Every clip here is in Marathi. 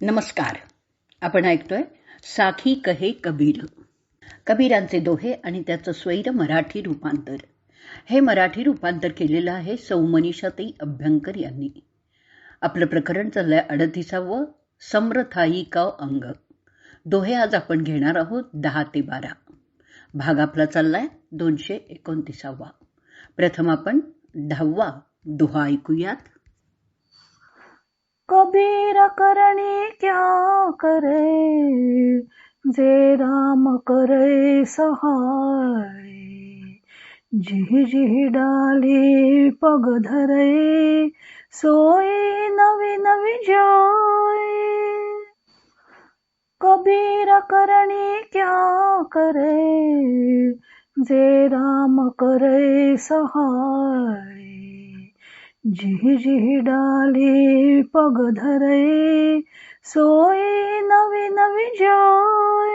नमस्कार. आपण ऐकतोय साखी कहे कबीर. कबीरांचे दोहे आणि त्याचं स्वैर मराठी रूपांतर. हे मराठी रूपांतर केलेलं आहे सौमनिषाताई अभ्यंकर यांनी. आपलं प्रकरण चाललंय अडतीसावं समरथाई का अंग. दोहे आज आपण घेणार आहोत दहा ते बारा. भाग आपला चाललाय दोनशे एकोणतीसावा. प्रथम आपण दहावा दोहा ऐकूयात. कबीर करणी क्या करे? जे राम करे सहाय. जिहि जिहि डाली पग धरे सोई नवी नवी जाय. कबीर करणी क्या करे? जे राम करे सहाय. जिहि जिहि डाली पग धरे सोई नवी नवी जाय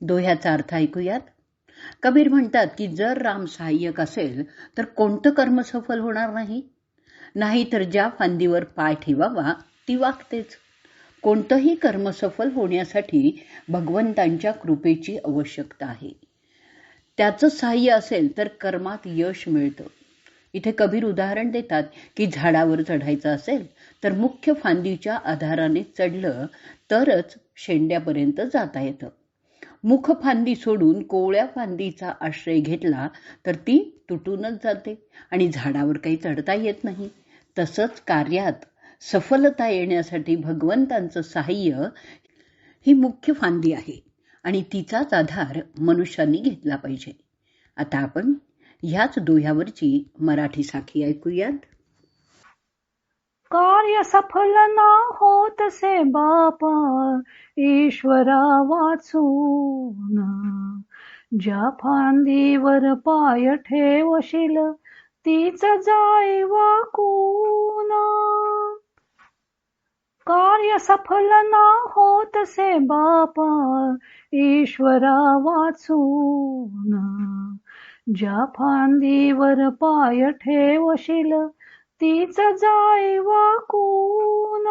दोह्याचा अर्थ ऐकूयात. कबीर म्हणतात की जर राम सहाय्यक असेल तर कोणतं कर्म सफल होणार नाही? नाही तर ज्या फांदीवर पाय ठेवावा ती वागतेच. कोणतंही कर्म सफल होण्यासाठी भगवंतांच्या कृपेची आवश्यकता आहे. त्याचं सहाय्य असेल तर कर्मात यश मिळतं. इथे कबीर उदाहरण देतात की झाडावर चढायचं असेल तर मुख्य फांदीच्या आधाराने चढलं तरच शेंड्यापर्यंत जाता येतं. मुख फांदी सोडून कोवळ्या फांदीचा आश्रय घेतला तर ती तुटूनच जाते आणि झाडावर काही चढता येत नाही. तसंच कार्यात सफलता येण्यासाठी भगवंतांचं सहाय्य ही मुख्य फांदी आहे आणि तिचाच आधार मनुष्यांनी घेतला पाहिजे. आता आपण ह्याच दोह्यावरची मराठी साखी ऐकूयात. कार्य सफल ना होत से बापा ईश्वरा वाचून. ज्या फांदीवर पाय ठेवशील तीच जाय वाकून. कार्य सफल ना होत से बापा ईश्वरा वाचून. ज्या फांदीवर पाय ठेवशील तीच जाय वाकून.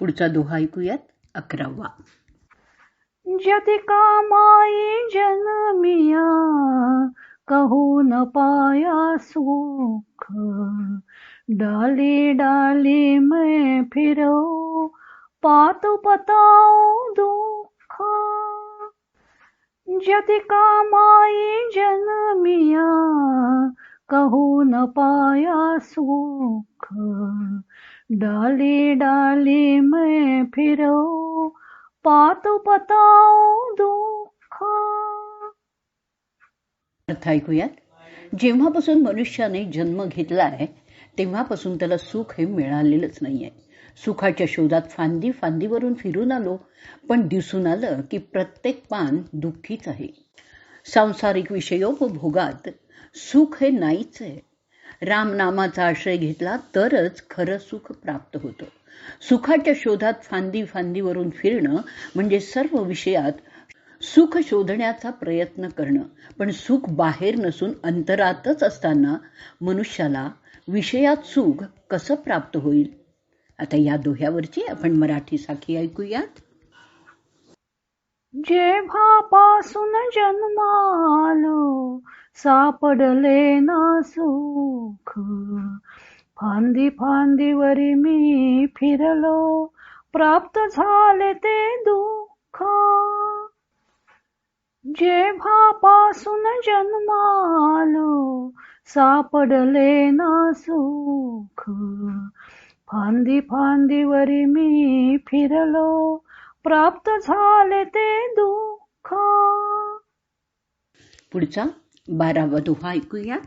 पुढचा दोहा ऐकूयात अकरावा. जति कामाई जन्मिया कहू न पाया सुख. डाली डाली मैं फिरो पातु पताऊ दुख. जति कामाई जन्मिया कहू न पाया सुख। डाली डाली मैं फिरो पातु पताओ दुःख। अर्थ ऐकूयात. जेव्हापासून मनुष्याने जन्म घेतला आहे तेव्हापासून त्याला सुख हे मिळालेलंच नाहीये. सुखाच्या शोधात फांदी फांदीवरून फिरून आलो. पण दिसून आलं की प्रत्येक पान दुःखीच आहे. सांसारिक विषयोपभोगात सुख हे नाहीच आहे. रामनामाचा आश्रय घेतला तरच खरं सुख प्राप्त होतं. सुखाच्या शोधात फांदी फांदीवरून फिरणं म्हणजे सर्व विषयात सुख शोधण्याचा प्रयत्न करणं. पण सुख बाहेर नसून अंतरातच असताना मनुष्याला विषयात सुख कसं प्राप्त होईल? आता या दोह्यावरची आपण मराठी साखी ऐकूयात. जेव्हापासून जन्मालो सापडले ना सुख. फांदी फांदीवरी मी फिरलो प्राप्त झाले ते दुःख. जेव्हापासून जन्मालो सापडले ना सुख. फांदी फांदीवरी मी फिरलो प्राप्त झाले ते दुःख। पुढचा बारावा दोहा ऐकूयात.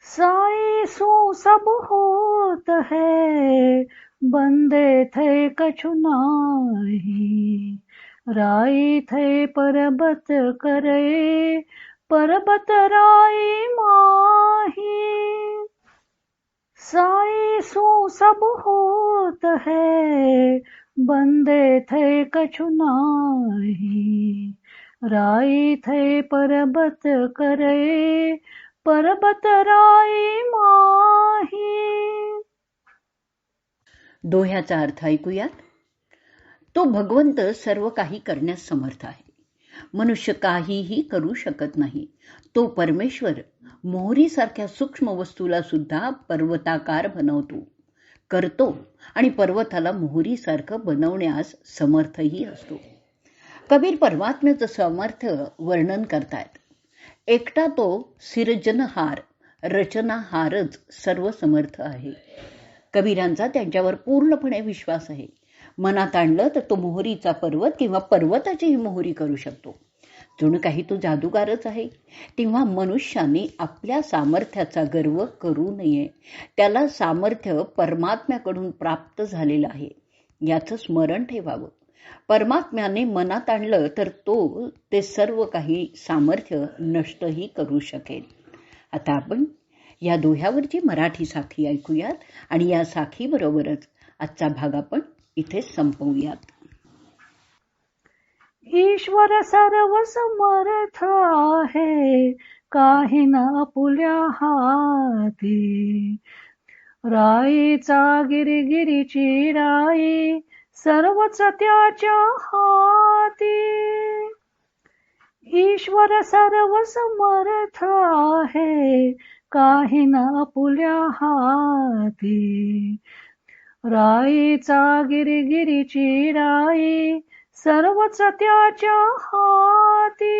साई सो सब होत है बंदे थे कछु नाही। राई थे परबत करे परबत राई माही। साई सो सब होत है, बंदे थे कछु नाही। राई थे परबत करे पर्वत राई माही। दोह्याचा अर्थ ऐकूयात? तो भगवंत सर्व काही करण्यास समर्थ आहे. मनुष्य काहीही करू शकत नाही. तो परमेश्वर मोहरीसारख्या सूक्ष्म वस्तूला सुद्धा पर्वताकार बनवतो. करतो आणि पर्वताला मोहरीसारखं बनवण्यास समर्थही असतो. कबीर परमात्म्याचं समर्थ वर्णन करतायत. एकटा तो सिरजनहार रचनाहारच सर्व समर्थ आहे. कबीरांचा त्यांच्यावर पूर्णपणे विश्वास आहे. मनात आणलं तर तो मोहरीचा पर्वत किंवा पर्वताचीही मोहरी करू शकतो. जणू काही तो जादूगारच आहे. तेव्हा मनुष्याने आपल्या सामर्थ्याचा गर्व करू नये. त्याला सामर्थ्य परमात्म्याकडून प्राप्त झालेलं आहे. याचं स्मरण ठेवावं. परमात्म्याने मनात आणलं तर तो ते सर्व काही सामर्थ्य नष्टही करू शकेल. आता आपण या दोह्यावरची मराठी साखी ऐकूयात आणि या साखीबरोबरच आजचा भाग आपण इथे संपवूयात. ईश्वर सर्व समर्थ आहे काही ना आपुल्या हाती. राईचा गिरिगिरीची राई सर्वच त्याच्या हाती. ईश्वर सर्व समर्थ आहे काही ना आपुल्या हाती. राईचा गिरिगिरीची राई सर्वच त्याच्या हाती.